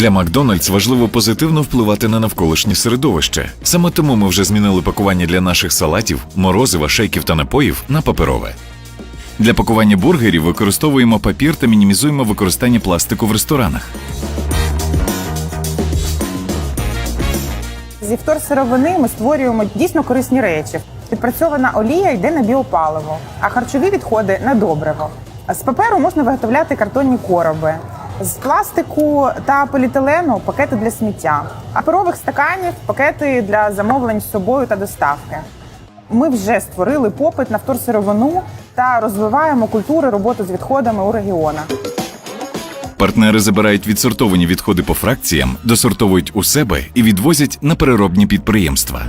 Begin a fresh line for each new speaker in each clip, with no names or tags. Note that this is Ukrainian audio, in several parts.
Для Макдональдс важливо позитивно впливати на навколишнє середовище. Саме тому ми вже змінили пакування для наших салатів, морозива, шейків та напоїв на паперове. Для пакування бургерів використовуємо папір та мінімізуємо використання пластику в ресторанах.
Зі вторсировини ми створюємо дійсно корисні речі. Відпрацьована олія йде на біопаливо, а харчові відходи на добриво. З паперу можна виготовляти картонні короби. З пластику та поліетилену пакети для сміття, а паперових стаканів пакети для замовлень з собою та доставки. Ми вже створили попит на вторсировину та розвиваємо культури роботи з відходами у регіонах.
Партнери забирають відсортовані відходи по фракціям, досортовують у себе і відвозять на переробні підприємства.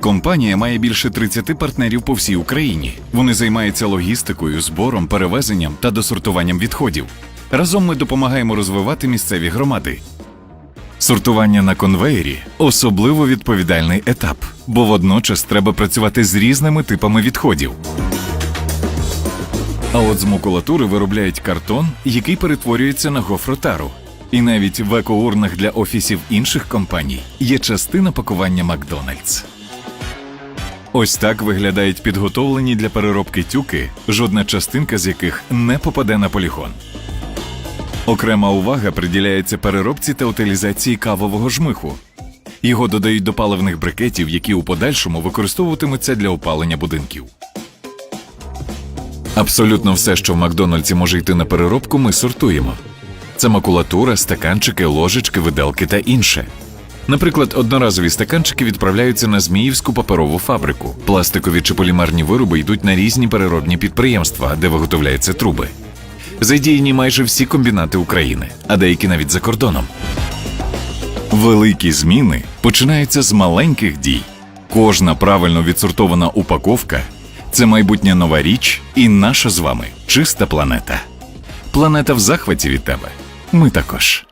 Компанія має більше 30 партнерів по всій Україні. Вони займаються логістикою, збором, перевезенням та досортуванням відходів. Разом ми допомагаємо розвивати місцеві громади. Сортування на конвеєрі особливо відповідальний етап, бо водночас треба працювати з різними типами відходів. А от з макулатури виробляють картон, який перетворюється на гофротару. І навіть в екоурнах для офісів інших компаній є частина пакування Макдональдс. Ось так виглядають підготовлені для переробки тюки, жодна частинка з яких не попаде на полігон. Окрема увага приділяється переробці та утилізації кавового жмиху. Його додають до паливних брикетів, які у подальшому використовуватимуться для опалення будинків. Абсолютно все, що в Макдональдсі може йти на переробку, ми сортуємо. Це макулатура, стаканчики, ложечки, виделки та інше. Наприклад, одноразові стаканчики відправляються на Зміївську паперову фабрику. Пластикові чи полімерні вироби йдуть на різні переробні підприємства, де виготовляються труби. Задіяні майже всі комбінати України, а деякі навіть за кордоном. Великі зміни починаються з маленьких дій. Кожна правильно відсортована упаковка це майбутня нова річ і наша з вами чиста планета. Планета в захваті від тебе. Ми також.